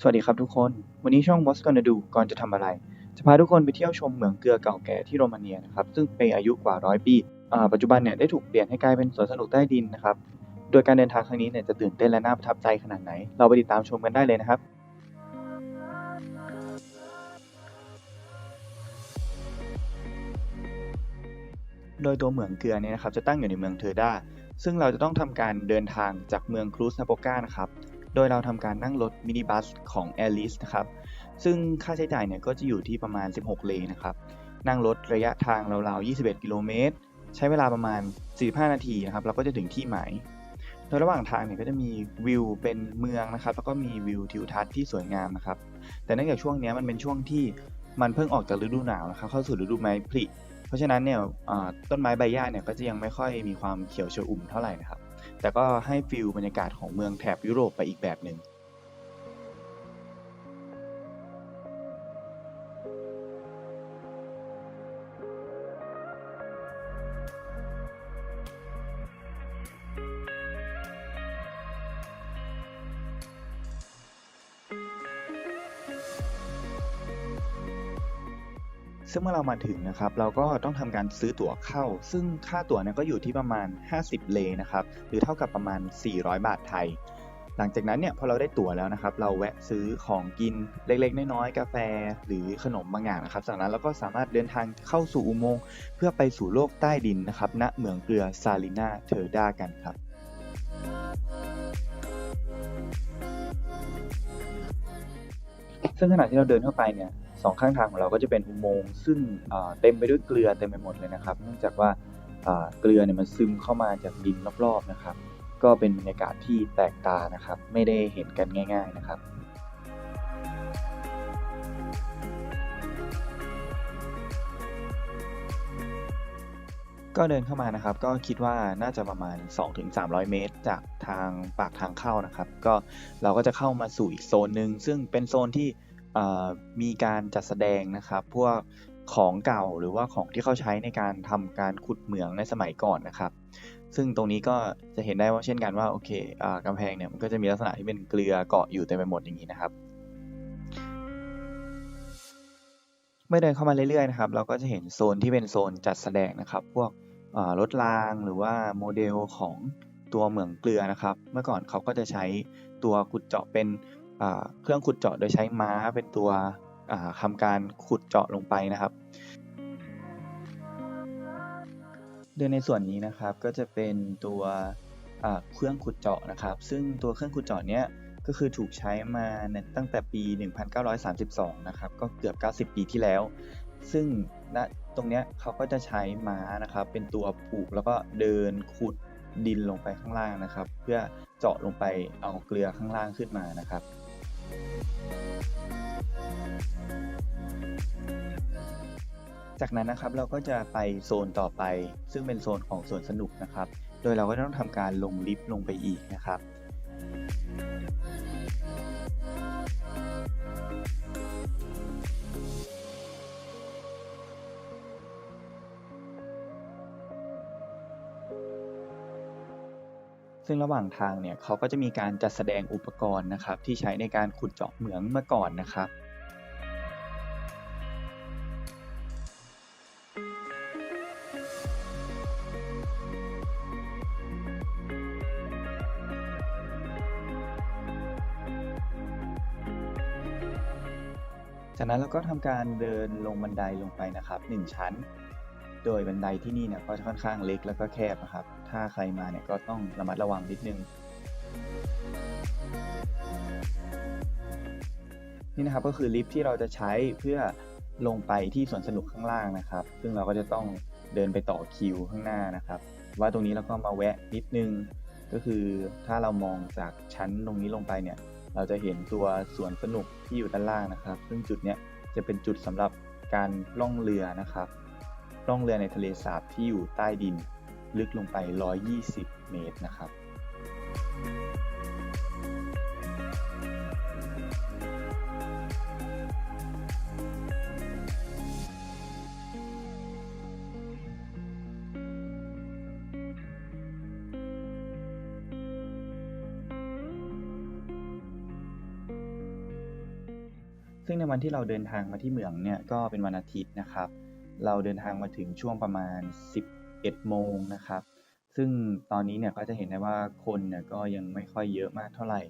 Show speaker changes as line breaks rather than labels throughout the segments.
สวัสดีครับทุกคน วันนี้ช่อง What's Gonna Do ก่อนจะทำอะไร จะพาทุกคนไปเที่ยวชมเหมืองเกลือเก่าแก่ที่โรมาเนียนะครับ ซึ่งมีอายุกว่าร้อยปี ปัจจุบันเนี่ยได้ถูกเปลี่ยนให้กลายเป็นสวนสนุกใต้ดินนะครับ โดยการเดินทางครั้งนี้เนี่ยจะตื่นเต้นและน่าประทับใจขนาดไหน เราไปติดตามชมกันได้เลยนะครับโดยตัวเหมืองเกลือเนี่ยนะครับจะตั้งอยู่ในเมืองเทอร์ดาซึ่งเราจะต้องทำการเดินทางจากเมืองครูสนาโปกานะครับ โดยเราทำการนั่งรถมินิบัสของ a อ r ิสนะครับ ซึ่งค่าใช้จ่ายเนี่ยก็จะอยู่ที่ประมาณ 16 เลนะครับ นั่งรถระยะทางราวๆ 21 กิโลเมตร ใช้เวลาประมาณ 45 นาทีนะครับ เราก็จะถึงที่หมาย โดยระหว่างทางเนี่ยก็จะมีวิวเป็นเมืองนะครับ แล้วก็มีวิวทิวทัศน์ที่สวยงามนะครับ แต่เนื่องจากช่วงนี้มันเป็นช่วงที่มันเพิ่งออกจากฤดูหนาวนะครับ เข้าสู่ฤดูไม้ผลิ เพราะฉะนั้นเนี่ยต้นไม้ใบหญ้าเนี่ยก็จะยังไม่ค่อยมีความเขียวชอุ่มเท่าไหร่นะครับ แต่ก็ให้ฟิลบรรยากาศของเมืองแถบยุโรปไปอีกแบบหนึ่ง ซึ่งเมื่อเรามาถึงนะครับ เราก็ต้องทำการซื้อตั๋วเข้า ซึ่งค่าตั๋วเนี่ยก็อยู่ที่ประมาณ 50 เลนะครับ หรือเท่ากับประมาณ 400 บาทไทย หลังจากนั้นเนี่ยพอเราได้ตั๋วแล้วนะครับ เราแวะซื้อของกินเล็กๆ น้อยๆ กาแฟ หรือขนมบางอย่างนะครับ จากนั้นเราก็สามารถเดินทางเข้าสู่อุโมงค์เพื่อไปสู่โลกใต้ดินนะครับ ณ เหมืองเกลือซาลินาเทอร์ดากันครับซึ่งขณะที่เราเดินเข้าไปเนี่ย สองข้างทางของเราก็จะเป็นอุโมงค์ซึ่งเต็มไปด้วยเกลือเต็มไปหมดเลยนะครับ เนื่องจากว่าเกลือเนี่ยมันซึมเข้ามาจากดินรอบๆนะครับ ก็เป็นบรรยากาศที่แปลกตานะครับ ไม่ได้เห็นกันง่าย ๆนะครับก็เดินเข้ามานะครับก็คิดว่าน่าจะประมาณ 2-300 เมตร จากทางปากทางเข้านะครับ ก็เราก็จะเข้ามาสู่อีกโซนหนึ่งซึ่งเป็นโซนที่ มีการจัดแสดงนะครับ พวกของเก่าหรือว่าของที่เขาใช้ในการทำการขุดเหมืองในสมัยก่อนนะครับ ซึ่งตรงนี้ก็จะเห็นได้ว่าเช่นกันว่าโอเคอ่าแพงเนี่ยมันก็จะมีลักษณะที่เป็นเกลือเกาะอยู่เต็มไปหมดอย่างนี้นะครับ เมื่อเดินเข้ามาเรื่อยๆนะครับ เราก็จะเห็นโซนที่เป็นโซนจัดแสดงนะครับ พวกรถรางหรือว่าโมเดลของตัวเหมืองเกลือนะครับ เมื่อก่อนเขาก็จะใช้ตัวขุดเจาะเป็น เครื่องขุดเจาะโดยใช้ม้าเป็นตัวอ่าทำการขุดเจาะลงไปนะครับโดยในส่วนนี้นะครับก็จะเป็นตัวเครื่องขุดเจาะนะครับ ซึ่งตัวเครื่องขุดเจาะเนี้ยก็คือถูกใช้มาตั้งแต่ปี 1932 นะครับ ก็เกือบ 90 ปีที่แล้ว ซึ่งณตรงเนี้ยเขาก็จะใช้ม้านะครับ เป็นตัวผูกแล้วก็เดินขุดดินลงไปข้างล่างนะครับ เพื่อเจาะลงไปเอาเกลือข้างล่างขึ้นมานะครับ จากนั้นนะครับเราก็จะไปโซนต่อไป ซึ่งเป็นโซนของสวนสนุกนะครับ โดยเราก็ต้องทำการลงลิฟต์ลงไปอีกนะครับ ซึ่งระหว่างทางเนี่ยเขาก็จะมีการจัดแสดงอุปกรณ์นะครับ ที่ใช้ในการขุดเจาะเหมืองเมื่อก่อนนะครับ จากนั้นเราก็ทำการเดินลงบันไดลงไปนะครับ 1 ชั้น โดยบันไดที่นี่เนี่ยก็ค่อนข้างเล็กแล้วก็แคบนะครับ ถ้าใครมาเนี่ยก็ต้องระมัดระวังนิดนึง นี่นะครับก็คือลิฟที่เราจะใช้เพื่อลงไปที่สวนสนุกข้างล่างนะครับ ซึ่งเราก็จะต้องเดินไปต่อคิวข้างหน้านะครับ ว่าตรงนี้เราก็มาแวะนิดนึง ก็คือถ้าเรามองจากชั้นตรงนี้ลงไปเนี่ย เราจะเห็นตัวสวนสนุกที่อยู่ด้านล่างนะครับ ซึ่งจุดเนี้ยจะเป็นจุดสำหรับการล่องเรือนะครับล่องเรือในทะเลสาบที่อยู่ใต้ดิน ลึกลงไป 120 เมตรนะครับ ซึ่งในวันที่เราเดินทางมาที่เมืองเนี่ยก็เป็นวันอาทิตย์นะครับ เราเดินทางมาถึงช่วงประมาณ 11 โมงนะครับ ซึ่งตอนนี้เนี่ยก็จะเห็นได้ว่าคนเนี่ยก็ยังไม่ค่อยเยอะมากเท่าไหร่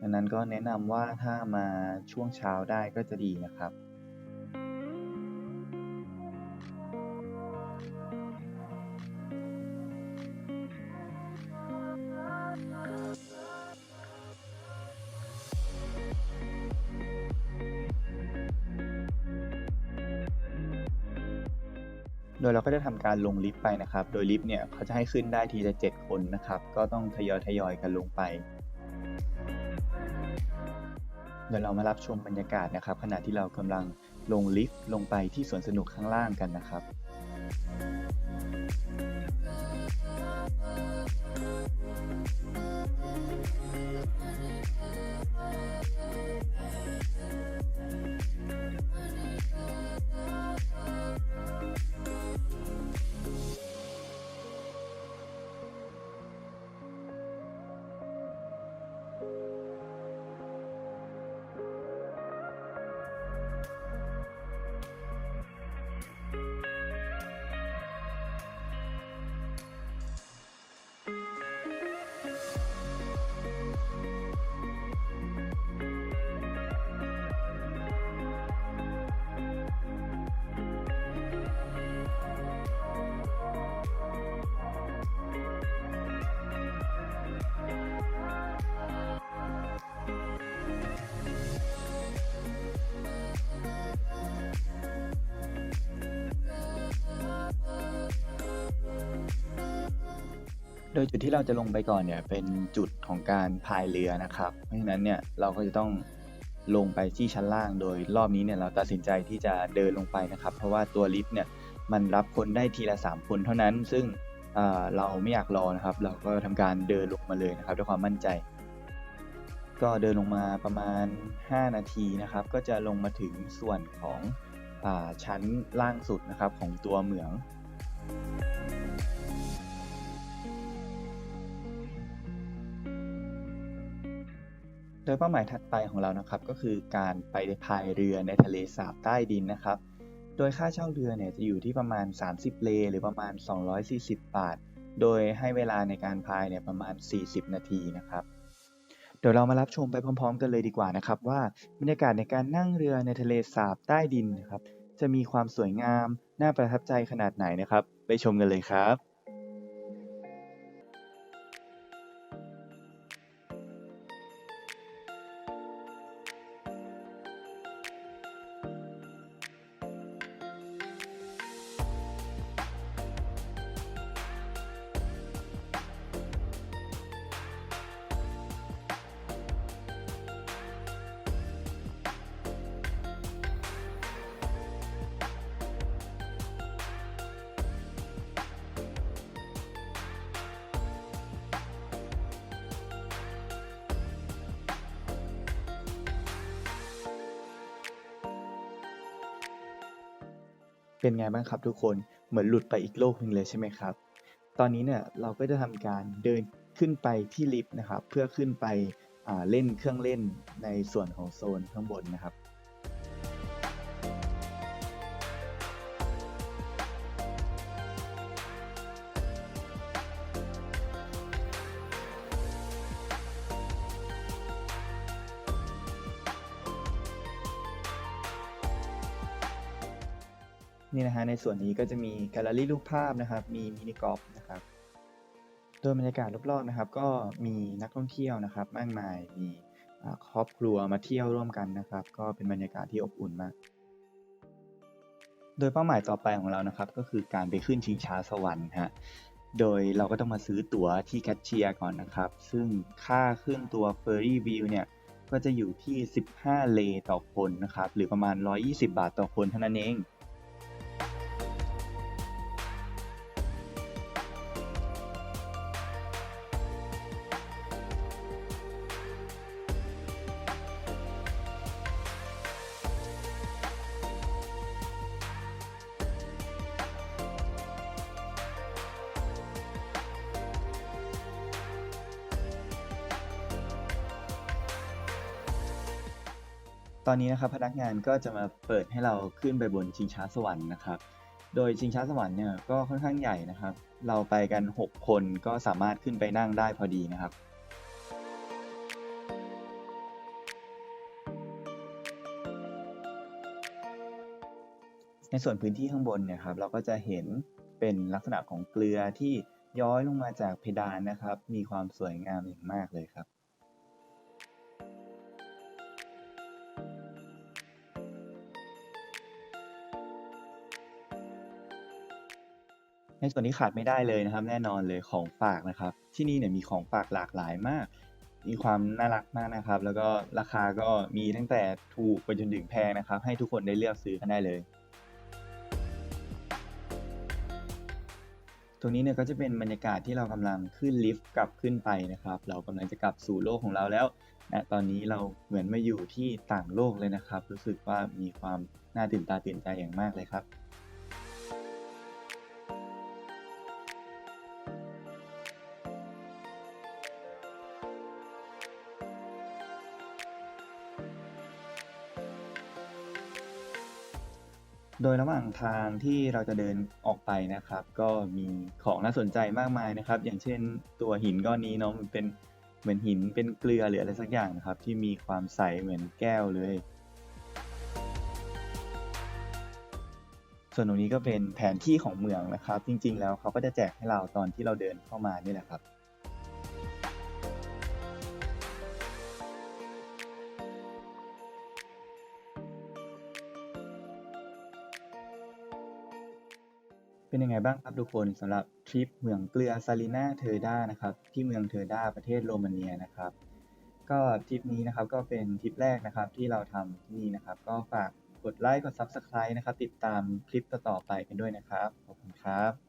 ดังนั้นก็แนะนำว่าถ้ามาช่วงเช้าได้ก็จะดีนะครับ โดยเราก็จะทำการลงลิฟต์ไปนะครับ โดยลิฟต์เนี่ยเขาจะให้ขึ้นได้ทีละ7คนนะครับ ก็ต้องทยอยทยอยกันลงไป เดี๋ยวเรามารับชมบรรยากาศนะครับ ขณะที่เรากำลังลงลิฟต์ลงไปที่สวนสนุกข้างล่างกันนะครับ โดยจุดที่เราจะลงไปก่อนเนี่ยเป็นจุดของการพายเรือนะครับ เพราะฉะนั้นเนี่ยเราก็จะต้องลงไปที่ชั้นล่างโดยรอบนี้เนี่ยเราตัดสินใจที่จะเดินลงไปนะครับ เพราะว่าตัวลิฟต์เนี่ยมันรับคนได้ทีละ 3 คนเท่านั้น ซึ่งเเราไม่อยากรอนะครับ เราก็ทำการเดินลงมาเลยนะครับ ด้วยความมั่นใจ ก็เดินลงมาประมาณ 5 นาทีนะครับ ก็จะลงมาถึงส่วนของอชั้นล่างสุดนะครับของตัวเหมืองโดยเป้าหมายถัดไปของเรานะครับ ก็คือการไปพายเรือในทะเลสาบใต้ดินนะครับ โดยค่าเช่าเรือเนี่ยจะอยู่ที่ประมาณ 30 เลหรือประมาณ 240 บาท โดยให้เวลาในการพายเนี่ยประมาณ 40 นาทีนะครับ เดี๋ยวเรามารับชมไปพร้อม ๆ กันเลยดีกว่านะครับ ว่าบรรยากาศในการนั่งเรือในทะเลสาบใต้ดินนะครับ จะมีความสวยงาม น่าประทับใจขนาดไหนนะครับ ไปชมกันเลยครับ เป็นไงบ้างครับทุกคนเหมือนหลุดไปอีกโลกหนึ่งเลยใช่ไหมครับ ตอนนี้เนี่ยเราก็จะทำการเดินขึ้นไปที่ลิฟต์นะครับ เพื่อขึ้นไปเล่นเครื่องเล่นในส่วนของโซนข้างบนนะครับ นี่นะฮะในส่วนนี้ก็จะมีแกลเลอรี่รูปภาพนะครับ มีมินิกอล์ฟนะครับโดยบรรยากาศรอบๆนะครับ ก็มีนักท่องเที่ยวนะครับ มากมายมีครอบครัวมาเที่ยวร่วมกันนะครับ ก็เป็นบรรยากาศที่อบอุ่นมาก โดยเป้าหมายต่อไปของเรานะครับ ก็คือการไปขึ้นชิงช้าสวรรค์ฮะโดยเราก็ต้องมาซื้อตั๋วที่แคชเชียร์ก่อนนะครับ ซึ่งค่าขึ้นตัว Ferry View เนี่ยก็จะอยู่ที่ 15 เลต่อคนนะครับ หรือประมาณ 120 บาทต่อคนเท่านั้นเอง ตอนนี้นะครับพนักงานก็จะมาเปิดให้เราขึ้นไปบนชิงช้าสวรรค์นะครับ โดยชิงช้าสวรรค์เนี่ยก็ค่อนข้างใหญ่นะครับ เราไปกัน 6 คนก็สามารถขึ้นไปนั่งได้พอดีนะครับในส่วนพื้นที่ข้างบนเนี่ยครับเราก็จะเห็นเป็นลักษณะของเกลือที่ย้อยลงมาจากเพดานนะครับ มีความสวยงามอย่างมากเลยครับ ในส่วนที่ขาดไม่ได้เลยนะครับ แน่นอนเลยของฝากนะครับ ที่นี่เนี่ยมีของฝากหลากหลายมาก มีความน่ารักมากนะครับ แล้วก็ราคาก็มีตั้งแต่ถูกไปจนถึงแพงนะครับ ให้ทุกคนได้เลือกซื้อกันได้เลยตรงนี้เนี่ยก็จะเป็นบรรยากาศที่เรากำลังขึ้นลิฟต์กลับขึ้นไปนะครับ เรากำลังจะกลับสู่โลกของเราแล้วนะตอนนี้เราเหมือนมาอยู่ที่ต่างโลกเลยนะครับ รู้สึกว่ามีความน่าตื่นตาตื่นใจอย่างมากเลยครับ ดยระหว่างทางที่เราจะเดินออกไปนะครับ ก็มีของน่าสนใจมากมายนะครับ อย่างเช่นตัวหินก้อนนี้เนาะมันเป็นเหมือนหินเป็นเกลือหรืออะไรสักอย่างนะครับ ที่มีความใสเหมือนแก้วเลย ส่วนตรงนี้ก็เป็นแผนที่ของเมืองนะครับ จริง ๆ แล้วเขาก็จะแจกให้เราตอนที่เราเดินเข้ามานี่แหละครับ เป็นยังไงบ้างครับทุกคนสำหรับทริปเมืองเกลือซาลินาเทอร์ดานะครับที่เมืองเทอร์ดาประเทศโรมาเนียนะครับ ก็ทริปนี้นะครับก็เป็นทริปแรกนะครับที่เราทำที่นี่นะครับ ก็ฝากกดไลค์กด Subscribe นะครับ ติดตามคลิปต่อๆไปกันด้วยนะครับ ขอบคุณครับ